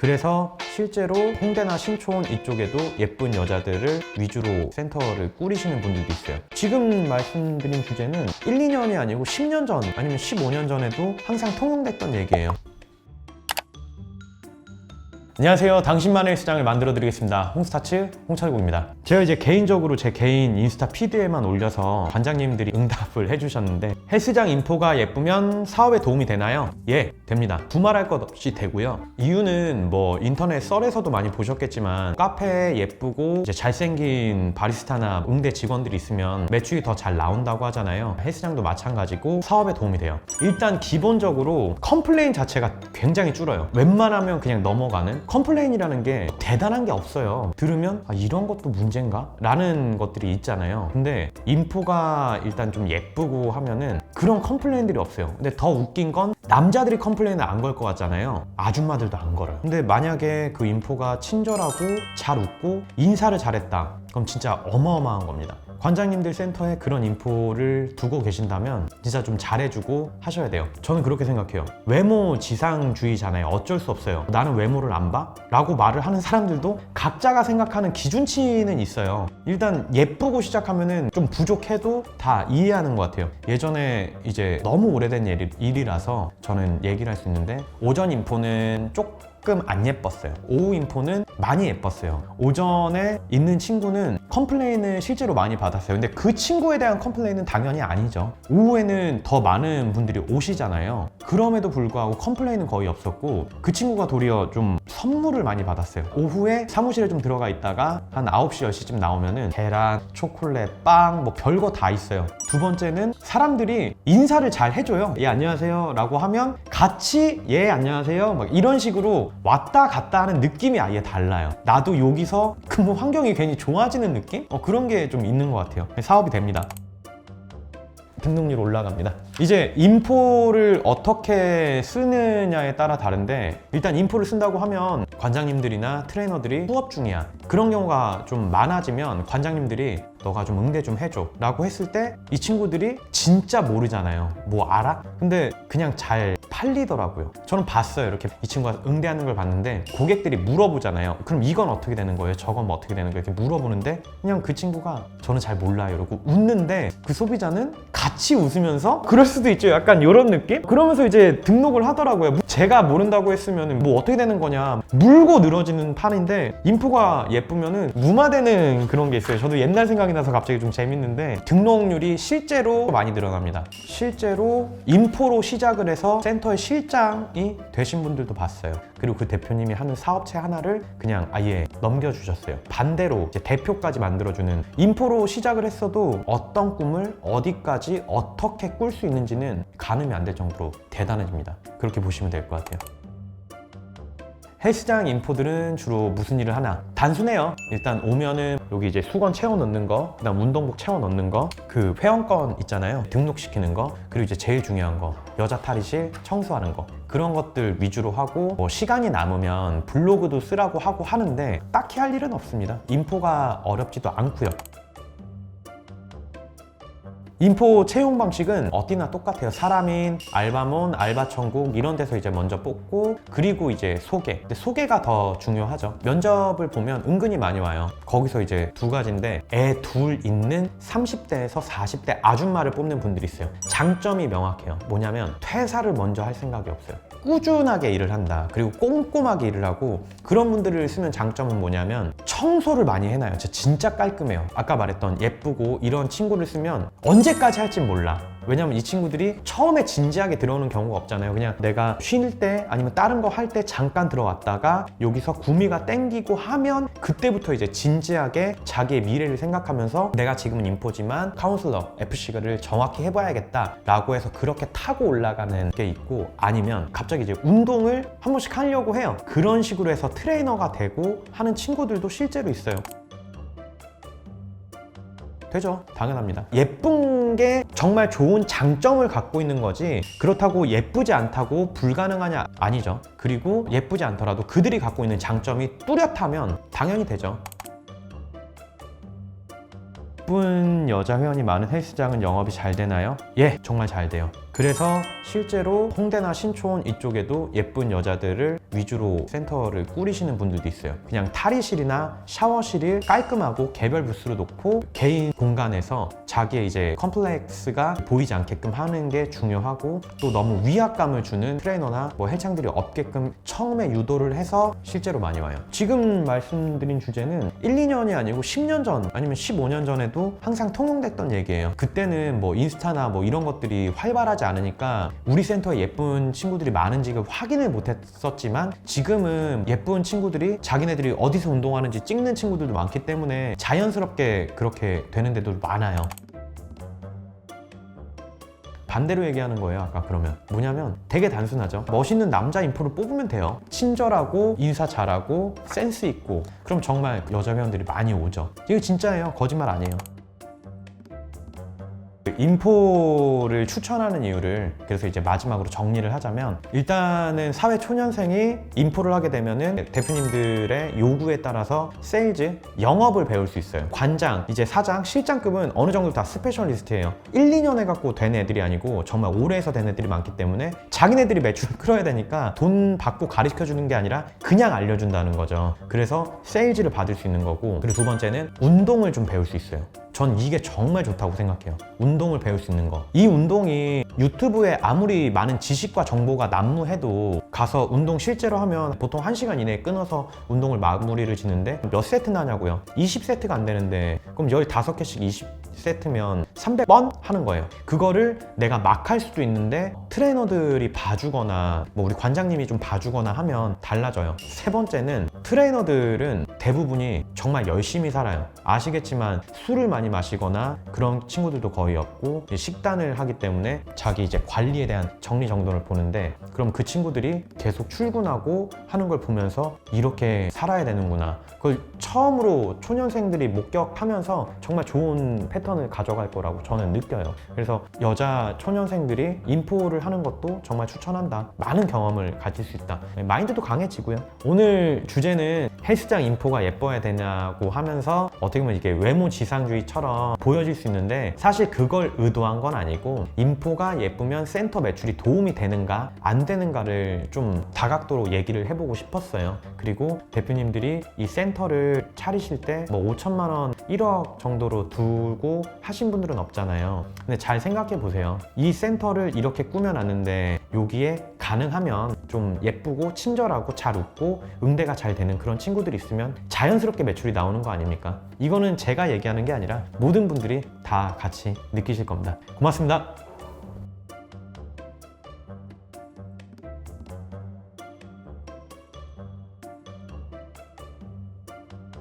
그래서 실제로 홍대나 신촌 이쪽에도 예쁜 여자들을 위주로 센터를 꾸리시는 분들도 있어요. 지금 말씀드린 주제는 1, 2년이 아니고 10년 전 아니면 15년 전에도 항상 통용됐던 얘기예요. 안녕하세요. 당신만의 시장을 만들어 드리겠습니다. 홍스타츠 홍철국입니다. 제가 이제 개인적으로 제 개인 인스타 피드에만 올려서 관장님들이 응답을 해주셨는데 헬스장 인포가 예쁘면 사업에 도움이 되나요? 예, 됩니다. 두말할 것 없이 되고요. 이유는 뭐 인터넷 썰에서도 많이 보셨겠지만 카페에 예쁘고 잘생긴 바리스타나 응대 직원들이 있으면 매출이 더 잘 나온다고 하잖아요. 헬스장도 마찬가지고 사업에 도움이 돼요. 일단 기본적으로 컴플레인 자체가 굉장히 줄어요. 웬만하면 그냥 넘어가는 컴플레인이라는 게 대단한 게 없어요. 들으면 아, 이런 것도 문제인가? 라는 것들이 있잖아요. 근데 인포가 일단 좀 예쁘고 하면은 그런 컴플레인들이 없어요. 근데 더 웃긴 건 남자들이 컴플레인을 안 걸 것 같잖아요. 아줌마들도 안 걸어요. 근데 만약에 그 인포가 친절하고 잘 웃고 인사를 잘했다. 그럼 진짜 어마어마한 겁니다. 관장님들 센터에 그런 인포를 두고 계신다면 진짜 좀 잘해주고 하셔야 돼요. 저는 그렇게 생각해요. 외모 지상주의잖아요. 어쩔 수 없어요. 나는 외모를 안 봐? 라고 말을 하는 사람들도 각자가 생각하는 기준치는 있어요. 일단 예쁘고 시작하면은 좀 부족해도 다 이해하는 것 같아요. 예전에 이제 너무 오래된 일- 일이라서 저는 얘기를 할 수 있는데 오전 인포는 조금 안 예뻤어요. 오후 인포는 많이 예뻤어요. 오전에 있는 친구는 컴플레인을 실제로 많이 받았어요. 근데 그 친구에 대한 컴플레인은 당연히 아니죠. 오후에는 더 많은 분들이 오시잖아요. 그럼에도 불구하고 컴플레인은 거의 없었고 그 친구가 도리어 좀 선물을 많이 받았어요. 오후에 사무실에 좀 들어가 있다가 한 9시, 10시쯤 나오면은 계란, 초콜릿, 빵, 뭐 별거 다 있어요. 두 번째는 사람들이 인사를 잘 해줘요. 예, 안녕하세요. 라고 하면 같이 예, 안녕하세요. 막 이런 식으로 왔다 갔다 하는 느낌이 아예 달라요. 나도 여기서 근무 환경이 괜히 좋아지는 느낌? 어, 그런 게 좀 있는 것 같아요. 사업이 됩니다. 등록률 올라갑니다. 이제 인포를 어떻게 쓰느냐에 따라 다른데 일단 인포를 쓴다고 하면 관장님들이나 트레이너들이 수업 중이야. 그런 경우가 좀 많아지면 관장님들이 너가 좀 응대 좀 해줘 라고 했을 때 이 친구들이 진짜 모르잖아요. 뭐 알아? 근데 그냥 잘 팔리더라고요. 저는 봤어요. 이렇게 이 친구가 응대하는 걸 봤는데 고객들이 물어보잖아요. 그럼 이건 어떻게 되는 거예요? 저건 뭐 어떻게 되는 거예요? 이렇게 물어보는데 그냥 그 친구가 저는 잘 몰라요. 이러고 웃는데 그 소비자는 같이 웃으면서 그럴 수도 있죠. 약간 이런 느낌? 그러면서 이제 등록을 하더라고요. 제가 모른다고 했으면 뭐 어떻게 되는 거냐. 물고 늘어지는 판인데 인포가 예쁘면은 무마되는 그런 게 있어요. 저도 옛날 생각 이 나서 갑자기 좀 재밌는데 등록률이 실제로 많이 늘어납니다. 실제로 인포로 시작을 해서 센터의 실장이 되신 분들도 봤어요. 그리고 그 대표님이 하는 사업체 하나를 그냥 아예 넘겨주셨어요. 반대로 대표까지 만들어주는 인포로 시작을 했어도 어떤 꿈을 어디까지 어떻게 꿀 수 있는지는 가늠이 안 될 정도로 대단해집니다. 그렇게 보시면 될 것 같아요. 헬스장 인포들은 주로 무슨 일을 하나? 단순해요. 일단 오면은 여기 이제 수건 채워 넣는 거, 그다음 운동복 채워 넣는 거, 그 회원권 있잖아요. 등록시키는 거, 그리고 이제 제일 중요한 거, 여자 탈의실 청소하는 거. 그런 것들 위주로 하고 뭐 시간이 남으면 블로그도 쓰라고 하고 하는데 딱히 할 일은 없습니다. 인포가 어렵지도 않고요. 인포 채용 방식은 어디나 똑같아요. 사람인, 알바몬, 알바천국 이런 데서 이제 먼저 뽑고 그리고 이제 소개. 근데 소개가 더 중요하죠. 면접을 보면 은근히 많이 와요. 거기서 이제 두 가지인데 애 둘 있는 30대에서 40대 아줌마를 뽑는 분들이 있어요. 장점이 명확해요. 뭐냐면 퇴사를 먼저 할 생각이 없어요. 꾸준하게 일을 한다. 그리고 꼼꼼하게 일을 하고 그런 분들을 쓰면 장점은 뭐냐면 청소를 많이 해놔요. 진짜 깔끔해요. 아까 말했던 예쁘고 이런 친구를 쓰면 언제 까지 할진 몰라. 왜냐면 이 친구들이 처음에 진지하게 들어오는 경우가 없잖아요. 그냥 내가 쉴 때 아니면 다른 거 할 때 잠깐 들어왔다가 여기서 구미가 땡기고 하면 그때부터 이제 진지하게 자기의 미래를 생각하면서 내가 지금은 인포지만 카운슬러 FC를 정확히 해봐야겠다 라고 해서 그렇게 타고 올라가는 게 있고 아니면 갑자기 이제 운동을 한 번씩 하려고 해요. 그런 식으로 해서 트레이너가 되고 하는 친구들도 실제로 있어요. 되죠. 당연합니다. 예쁜 게 정말 좋은 장점을 갖고 있는 거지 그렇다고 예쁘지 않다고 불가능하냐 아니죠. 그리고 예쁘지 않더라도 그들이 갖고 있는 장점이 뚜렷하면 당연히 되죠. 예쁜 여자 회원이 많은 헬스장은 영업이 잘 되나요? 예, 정말 잘 돼요. 그래서 실제로 홍대나 신촌 이쪽에도 예쁜 여자들을 위주로 센터를 꾸리시는 분들도 있어요. 그냥 탈의실이나 샤워실을 깔끔하고 개별 부스로 놓고 개인 공간에서 자기의 이제 컴플렉스가 보이지 않게끔 하는 게 중요하고 또 너무 위압감을 주는 트레이너나 뭐 헬창들이 없게끔 처음에 유도를 해서 실제로 많이 와요. 지금 말씀드린 주제는 1, 2년이 아니고 10년 전 아니면 15년 전에도 항상 통용됐던 얘기예요. 그때는 뭐 인스타나 뭐 이런 것들이 활발하지 않으니까 우리 센터에 예쁜 친구들이 많은지 를 확인을 못했었지만 지금은 예쁜 친구들이 자기네들이 어디서 운동하는지 찍는 친구들도 많기 때문에 자연스럽게 그렇게 되는 데도 많아요. 반대로 얘기하는 거예요 아까 그러면. 뭐냐면 되게 단순하죠. 멋있는 남자 인포를 뽑으면 돼요. 친절하고 인사 잘하고 센스 있고. 그럼 정말 여자 회원들이 많이 오죠. 이거 진짜예요? 거짓말 아니에요 인포를 추천하는 이유를 그래서 이제 마지막으로 정리를 하자면 일단은 사회 초년생이 인포를 하게 되면은 대표님들의 요구에 따라서 세일즈 영업을 배울 수 있어요. 관장 이제 사장 실장급은 어느 정도 다 스페셜리스트예요. 1, 2년 해갖고 된 애들이 아니고 정말 오래 해서 된 애들이 많기 때문에 자기네들이 매출을 끌어야 되니까 돈 받고 가르쳐 주는 게 아니라 그냥 알려준다는 거죠. 그래서 세일즈를 받을 수 있는 거고 그리고 두 번째는 운동을 좀 배울 수 있어요. 전 이게 정말 좋다고 생각해요. 운동 을 배울 수 있는 거. 이 운동이 유튜브에 아무리 많은 지식과 정보가 난무해도 가서 운동 실제로 하면 보통 1시간 이내에 끊어서 운동을 마무리를 짓는데 몇 세트나 하냐고요? 20세트가 안 되는데 그럼 15개씩 20 세트면 300번 하는 거예요. 그거를 내가 막 할 수도 있는데 트레이너들이 봐주거나 뭐 우리 관장님이 좀 봐주거나 하면 달라져요. 세 번째는 트레이너들은 대부분이 정말 열심히 살아요. 아시겠지만 술을 많이 마시거나 그런 친구들도 거의 없고 식단을 하기 때문에 자기 이제 관리에 대한 정리정돈을 보는데 그럼 그 친구들이 계속 출근하고 하는 걸 보면서 이렇게 살아야 되는구나. 그걸 처음으로 초년생들이 목격하면서 정말 좋은 패 턴을 가져갈 거라고 저는 느껴요. 그래서 여자 초년생들이 인포를 하는 것도 정말 추천한다. 많은 경험을 가질 수 있다. 마인드도 강해지고요. 오늘 주제는 헬스장 인포가 예뻐야 되냐고 하면서 어떻게 보면 이게 외모 지상주의처럼 보여질 수 있는데 사실 그걸 의도한 건 아니고 인포가 예쁘면 센터 매출이 도움이 되는가 안 되는가를 좀 다각도로 얘기를 해보고 싶었어요. 그리고 대표님들이 이 센터를 차리실 때 뭐 5천만 원, 1억 정도로 두고 하신 분들은 없잖아요. 근데 잘 생각해 보세요. 이 센터를 이렇게 꾸며놨는데 여기에 가능하면 좀 예쁘고 친절하고 잘 웃고 응대가 잘 되는 그런 친구들이 있으면 자연스럽게 매출이 나오는 거 아닙니까? 이거는 제가 얘기하는 게 아니라 모든 분들이 다 같이 느끼실 겁니다. 고맙습니다.